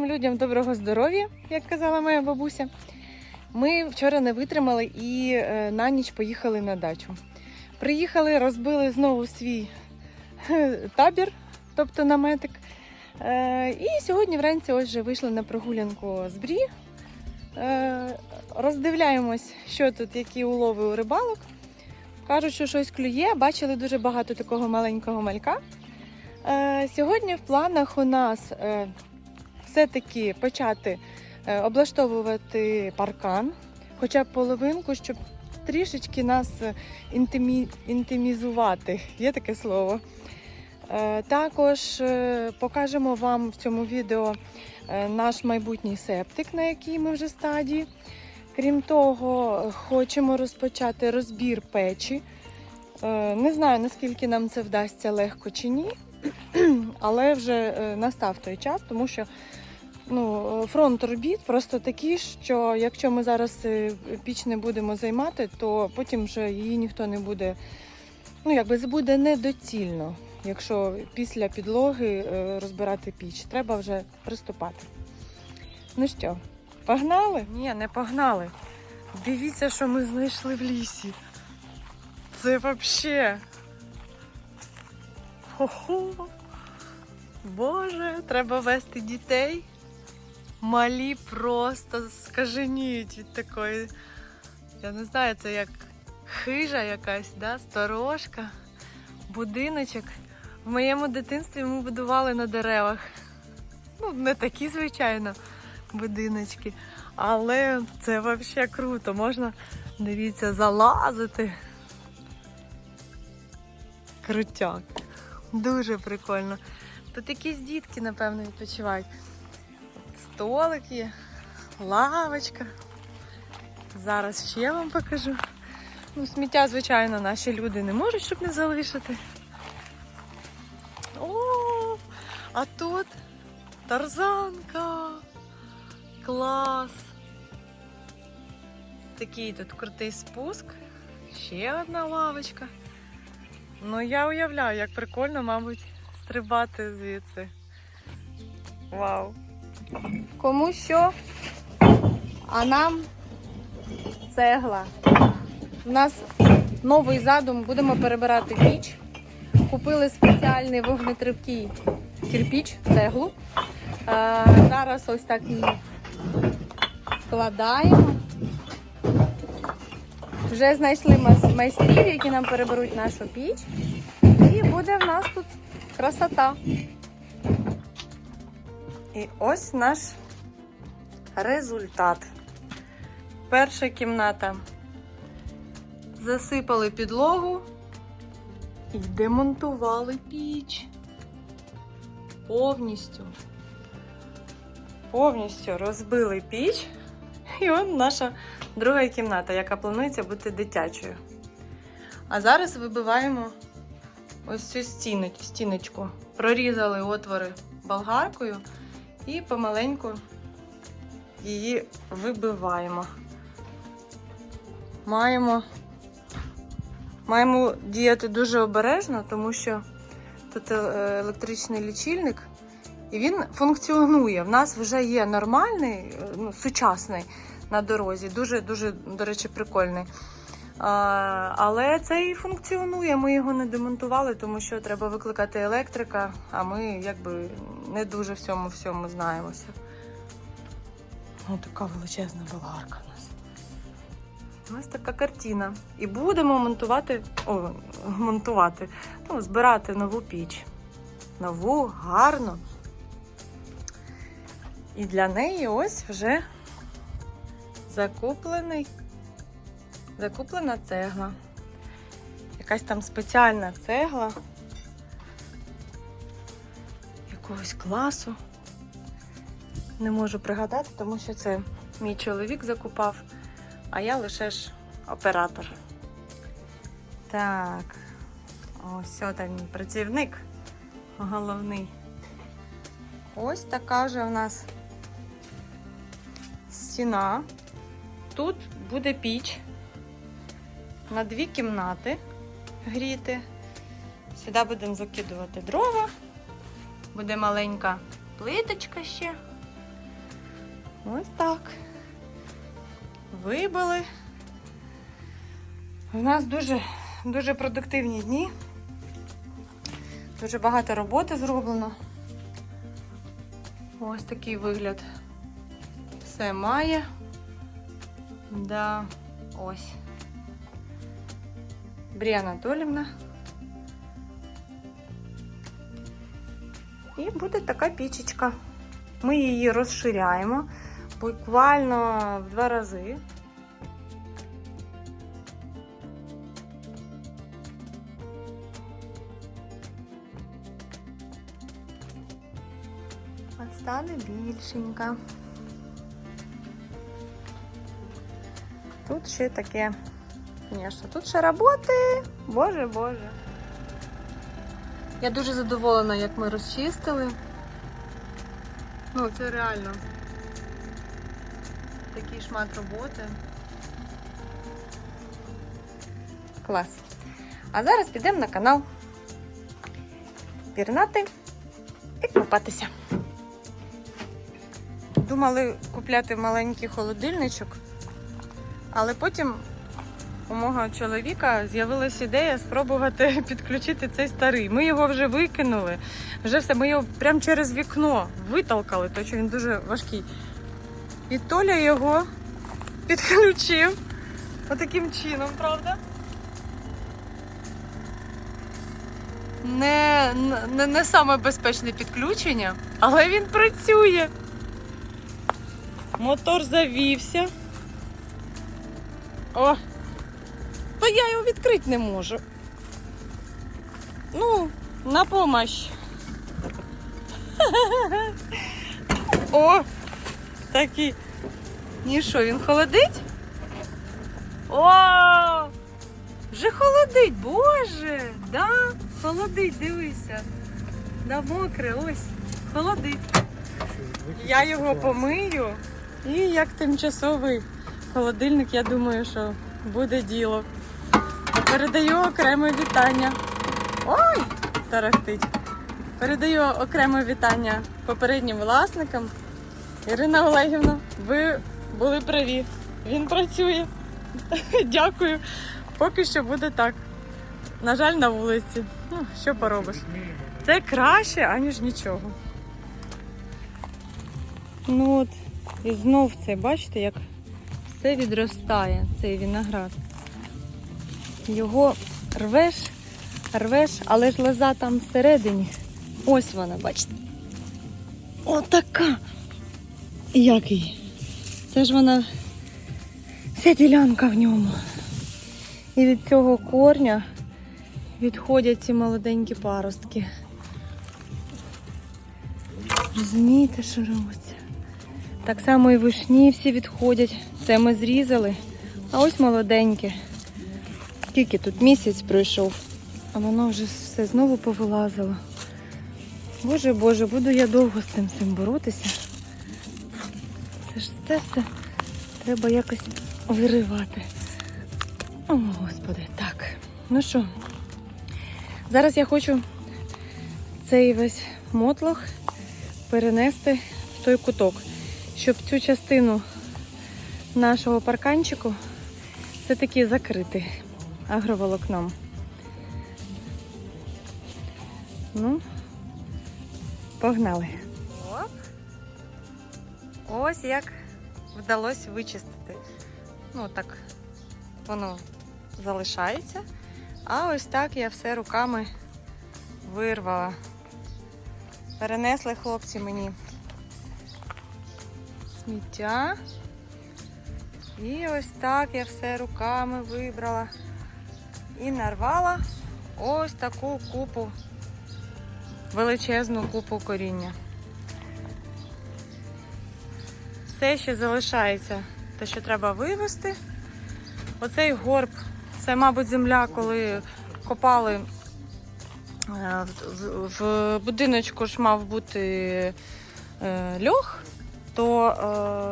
нашим людям доброго здоров'я, як казала моя бабуся. Ми вчора не витримали і е, на ніч поїхали на дачу. Приїхали, розбили знову свій е, табір, тобто наметик. Е, і сьогодні вранці ось вже вийшли на прогулянку з Брі. Роздивляємось, що тут, які улови у рибалок. Кажуть, що щось клює. Бачили дуже багато такого маленького малька. Сьогодні в планах у нас все-таки почати е, облаштовувати паркан, хоча б половинку, щоб трішечки нас е, інтимі... інтимізувати. Є таке слово. Е, Також покажемо вам в цьому відео наш майбутній септик, на якій ми вже стадії. Крім того, хочемо розпочати розбір печі. Не знаю, наскільки нам це вдасться легко чи ні, але вже настав той час, тому що ну, фронт робіт просто такий, що якщо ми зараз е, піч не будемо займати, то потім вже її ніхто не буде. Ну, якби це буде недоцільно, якщо після підлоги е, розбирати піч. Треба вже приступати. Ну що, погнали? Ні, не погнали. Дивіться, що ми знайшли в лісі. Це взагалі. Хо-хо. Боже, треба вести дітей. Малі просто скаженіють від такої. Я не знаю, це як хижа якась, да? сторожка, будиночок. В моєму дитинстві ми будували на деревах. Ну, не такі, звичайно, будиночки. Але це взагалі круто. Можна, дивіться, залазити. Крутяк. Дуже прикольно. Тут якісь дітки, напевно, відпочивають. Столик є, лавочка. Зараз ще вам покажу. Ну, сміття, звичайно, наші люди не можуть, щоб не залишити. О, а тут тарзанка. Клас. Такий тут крутий спуск. Ще одна лавочка. Ну, я уявляю, як прикольно, мабуть, стрибати звідси. Вау. Кому що? А нам цегла. У нас новий задум, будемо перебирати піч. Купили спеціальний вогнетривкий кирпіч, цеглу. Е, зараз ось так складаємо. Вже знайшли майстрів, які нам переберуть нашу піч. І буде в нас тут красота. І ось наш результат. Перша кімната. Засипали підлогу і демонтували піч. Повністю. Повністю розбили піч. І от наша друга кімната, яка планується бути дитячою. А зараз вибиваємо ось цю стіночку. Прорізали отвори болгаркою і помаленьку її вибиваємо. Маємо, маємо діяти дуже обережно, тому що тут е, електричний лічильник, і він функціонує. В нас вже є нормальний, е, ну, сучасний на дорозі. Дуже, дуже, до речі, прикольний. Але це і функціонує. Ми його не демонтували, тому що треба викликати електрика, а ми якби не дуже в цьому всьому знаємося. Ось така величезна болгарка у нас. Ось така картина. І будемо монтувати, о, монтувати, ну, збирати нову піч. Нову, гарну. І для неї ось вже закуплений, закуплена цегла. Якась там спеціальна цегла якогось класу. Не можу пригадати, тому що це мій чоловік закупав, а я лише ж оператор. Так, ось там мій працівник головний. Ось така вже в нас стіна. Тут буде піч на дві кімнати гріти. Сюди будемо закидувати дрова. Буде маленька плиточка ще Ось так. Вибили. У нас дуже, дуже продуктивні дні. Дуже багато роботи зроблено. Ось такий вигляд. Все має. Да, ось. Брія Анатолівна. І буде така пічечка. Ми її розширяємо буквально в два рази. От стане більшенька. Тут ще таке, звісно, тут ще роботи. Боже, боже. Я дуже задоволена, як ми розчистили. Ну, це реально такий шмат роботи. Клас. А зараз підемо на канал пірнати і купатися. Думали купляти маленький холодильничок, але потім у мого чоловіка з'явилася ідея спробувати підключити цей старий. Ми його вже викинули. Вже все, ми його прямо через вікно витолкали, тому що він дуже важкий. І Толя його підключив. Отаким чином, правда? Не, не, не саме безпечне підключення, але він працює. Мотор завівся. О! Я його відкрити не можу. Ну, на помощь. О! Такий. Ні, що, він холодить? О! Вже холодить, боже! Да, холодить, дивися. Да, мокре, ось, холодить. Я його помию і як тимчасовий холодильник, я думаю, що буде діло. Передаю окреме вітання. Ой, тарахтить. Передаю окреме вітання попереднім власникам. Ірина Олегівна, ви були праві. Він працює. Дякую. Поки що буде так. На жаль, на вулиці. Ну, що поробиш? Це краще, аніж нічого. Ну от, і знов це, бачите, як все відростає, цей виноград. Його рвеш, рвеш, але ж лоза там всередині. Ось вона, бачите? Отака. Як її? Це ж вона вся ділянка в ньому. І від цього корня відходять ці молоденькі паростки. Розумієте, що робиться? Так само і вишні всі відходять. Це ми зрізали. А ось молоденьке. Скільки тут місяць пройшов, а воно вже все знову повилазило. Боже Боже, буду я довго з цим всім боротися. Це ж це все треба якось виривати. О, Господи, так. Ну що, зараз я хочу цей весь мотлох перенести в той куток, щоб цю частину нашого парканчику все-таки закрити агроволокном. Ну, погнали. Оп. Ось як вдалося вичистити. Ну, так воно залишається. А ось так я все руками вирвала. Перенесли хлопці мені сміття. І ось так я все руками вибрала і нарвала ось таку купу, величезну купу коріння. Все ще залишається те, що треба вивезти. Оцей горб, це, мабуть, земля, коли копали е, в- в будиночку ж мав бути е, льох, то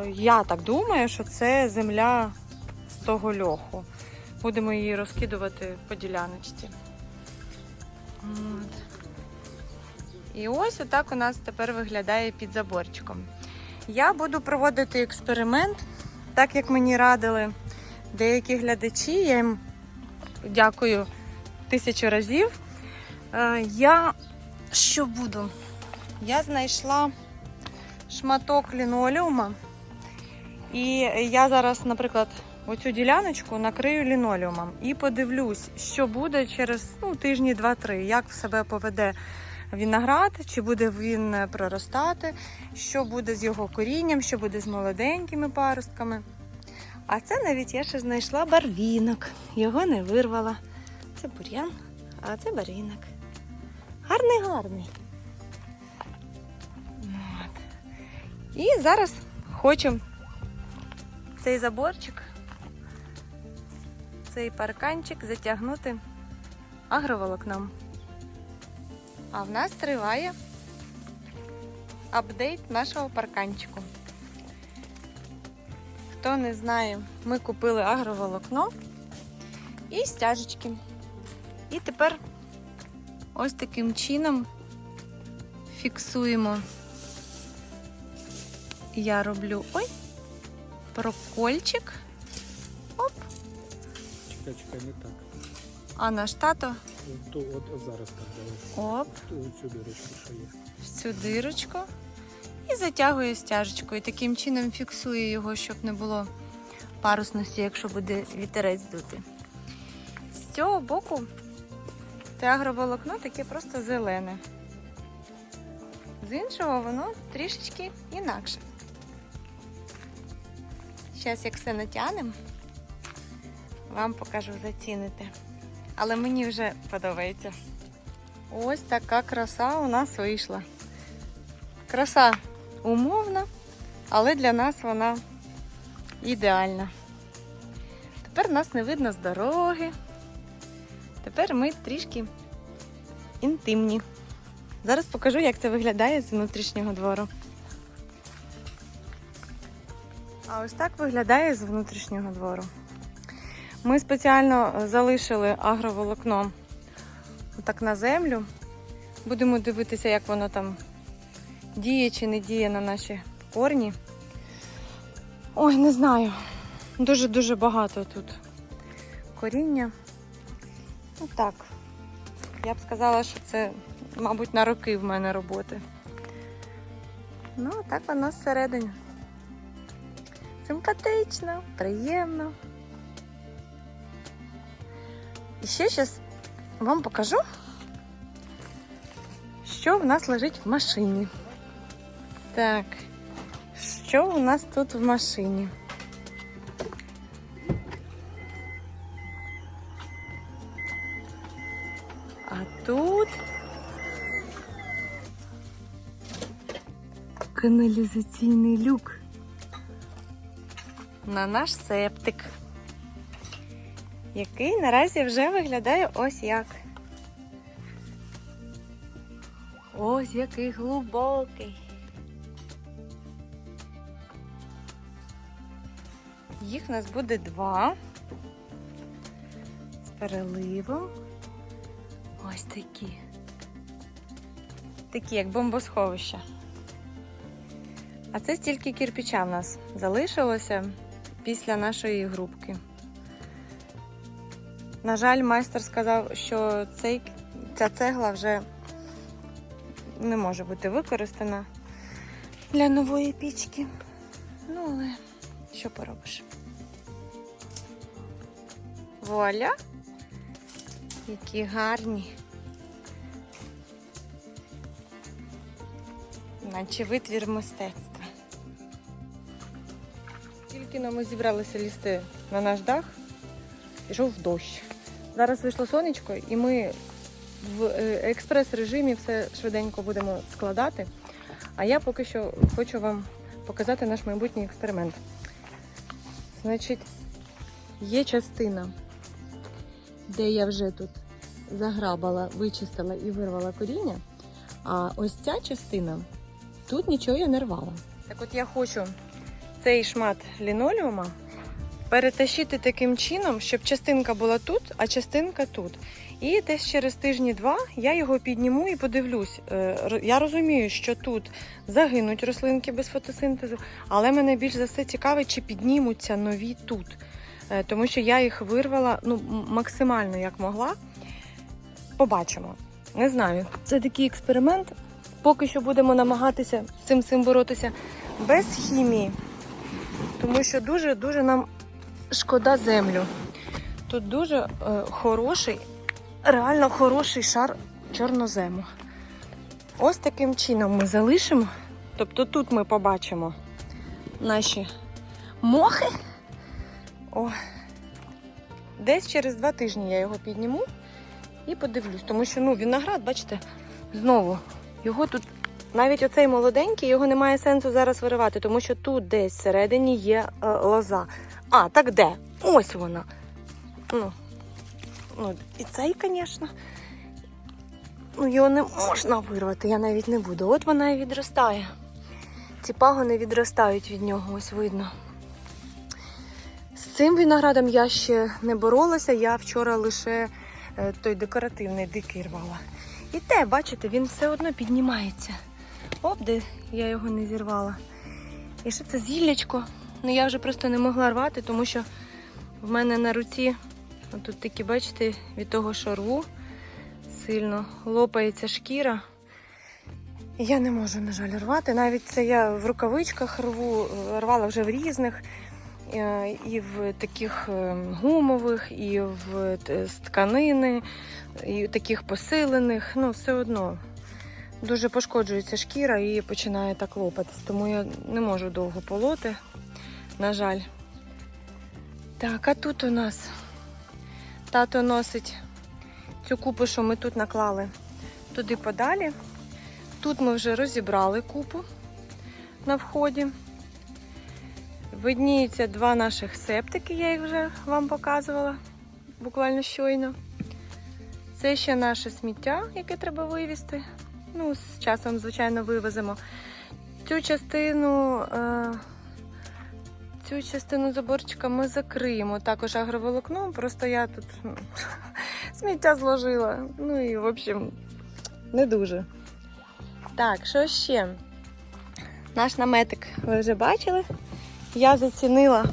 е, я так думаю, що це земля з того льоху. Будемо її розкидувати по діляночці. От. І ось отак у нас тепер виглядає під заборчиком. Я буду проводити експеримент, так як мені радили деякі глядачі. Я їм дякую тисячу разів. Е, Я що буду? Я знайшла шматок лінолеума. І я зараз, наприклад, оцю діляночку накрию лінолеумом і подивлюсь, що буде через ну, тижні два-три, як в себе поведе виноград, чи буде він проростати, що буде з його корінням, що буде з молоденькими паростками. А це навіть я ще знайшла барвінок. Його не вирвала. Це бур'ян, а це барвінок. Гарний, гарний. І зараз хочу цей заборчик, цей парканчик затягнути агроволокном. А в нас триває апдейт нашого парканчику. Хто не знає, ми купили агроволокно і стяжечки. І тепер ось таким чином фіксуємо. Я роблю ой, прокольчик. Чекай, не так. а наш тато ту- от, зараз так давай. оп, цю дирочку, що є. в цю дирочку і затягує стяжечкою. Таким чином фіксує його, щоб не було парусності, якщо буде вітерець дути. З цього боку це агроволокно таке просто зелене. З іншого воно трішечки інакше. Зараз, як все натягнемо, вам покажу, заціните. Але мені вже подобається. Ось така краса у нас вийшла. Краса умовна, але для нас вона ідеальна. Тепер нас не видно з дороги. Тепер ми трішки інтимні. Зараз покажу, як це виглядає з внутрішнього двору. А ось так виглядає з внутрішнього двору. Ми спеціально залишили агроволокно так на землю. Будемо дивитися, як воно там діє чи не діє на наші корні. Ой, не знаю. Дуже-дуже багато тут коріння. Ну так. Я б сказала, що це, мабуть, на роки в мене роботи. Ну, так воно зсередині. Симпатично, приємно. І ще зараз вам покажу, що в нас лежить в машині. Так, що у нас тут в машині? А тут каналізаційний люк на наш септик, Який наразі вже виглядає ось як. Ось який глибокий. Їх у нас буде два. З переливом. Ось такі. Такі, як бомбосховища. А це стільки кірпіча в нас залишилося після нашої грубки. На жаль, майстер сказав, що цей, ця цегла вже не може бути використана для нової пічки. Ну, але що поробиш? Вуаля! Які гарні. Наче витвір мистецтва. Тільки но ми зібралися лізти на наш дах, пішов дощ. Зараз вийшло сонечко, і ми в е, експрес-режимі все швиденько будемо складати. А я поки що хочу вам показати наш майбутній експеримент. Значить, є частина, де я вже тут заграбала, вичистила і вирвала коріння. А ось ця частина, тут нічого я не рвала. Так от я хочу цей шмат лінолеума перетащити таким чином, щоб частинка була тут, а частинка тут. І десь через тижні-два я його підніму і подивлюсь. Е, Я розумію, що тут загинуть рослинки без фотосинтезу, але мене більш за все цікавить, чи піднімуться нові тут. Е, Тому що я їх вирвала ну, максимально як могла. Побачимо. Не знаю. Це такий експеримент. Поки що будемо намагатися з цим цим боротися без хімії. Тому що дуже-дуже нам шкода землю. Тут дуже е, хороший, реально хороший шар чорнозему. Ось таким чином ми залишимо. Тобто тут ми побачимо наші мохи. О, десь через два тижні я його підніму і подивлюсь. Тому що ну, виноград, бачите, знову його тут. Навіть оцей молоденький, його немає сенсу зараз виривати, тому що тут десь всередині є е, лоза. А, так де? Ось вона. Ну, ну і цей, звісно. Ну, його не можна вирвати, я навіть не буду. От вона і відростає. Ці пагони відростають від нього, ось видно. З цим виноградом я ще не боролася, я вчора лише е, той декоративний дикий рвала. І те, бачите, він все одно піднімається. Оп, де я його не зірвала. І ще це зіллячко. Ну я вже просто не могла рвати, тому що в мене на руці, тут такі, бачите, від того, що рву, сильно лопається шкіра. І я не можу, на жаль, рвати. Навіть це я в рукавичках рву, е, рвала вже в різних, е, і в таких е, гумових, і в з тканини, і таких посилених. Ну, все одно дуже пошкоджується шкіра і починає так лопатись. Тому я не можу довго полоти, на жаль. Так, а тут у нас тато носить цю купу, що ми тут наклали туди подалі. Тут ми вже розібрали купу на вході. Видніються два наших септики, я їх вже вам показувала буквально щойно. Це ще наше сміття, яке треба вивезти. Ну, з часом, звичайно, вивеземо. Цю частину, е, цю частину заборчика ми закриємо також агроволокном. Просто я тут сміття зложила. Ну і, в общем, не дуже. Так, що ще? Наш наметик ви вже бачили. Я зацінила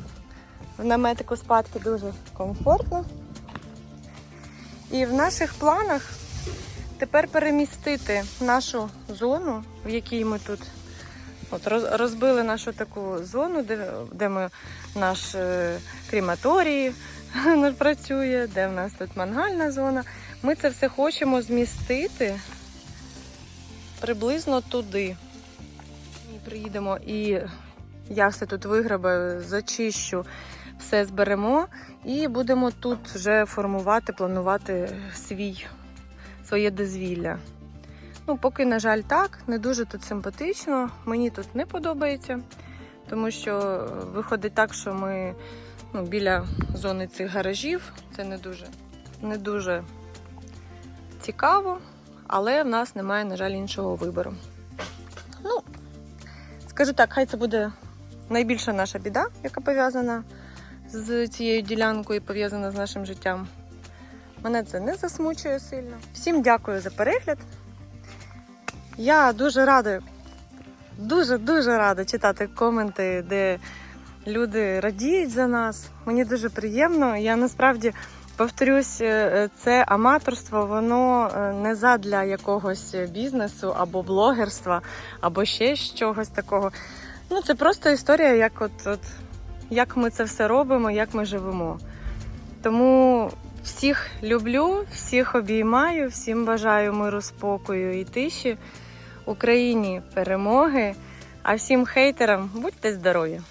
в наметику спадки дуже комфортно. І в наших планах тепер перемістити нашу зону, в якій ми тут от, розбили нашу таку зону, де, де ми наш е, крематорій працює, де в нас тут мангальна зона. Ми це все хочемо змістити приблизно туди. І приїдемо і я все тут виграбаю, зачищу, все зберемо і будемо тут вже формувати, планувати свій, своє дозвілля. Ну, поки, на жаль, так, не дуже тут симпатично. Мені тут не подобається, тому що виходить так, що ми ну, біля зони цих гаражів. Це не дуже, не дуже цікаво, але в нас немає, на жаль, іншого вибору. Ну, скажу так, хай це буде найбільша наша біда, яка пов'язана з цією ділянкою і пов'язана з нашим життям. Мене це не засмучує сильно. Всім дякую за перегляд. Я дуже рада, дуже-дуже рада читати коменти, де люди радіють за нас. Мені дуже приємно. Я насправді повторюсь, е, це аматорство, воно е, не задля якогось бізнесу або блогерства, або ще чогось такого. Ну, це просто історія, як от, от як ми це все робимо, як ми живемо. Тому всіх люблю, всіх обіймаю, всім бажаю миру, спокою і тиші. Україні перемоги, а всім хейтерам будьте здорові!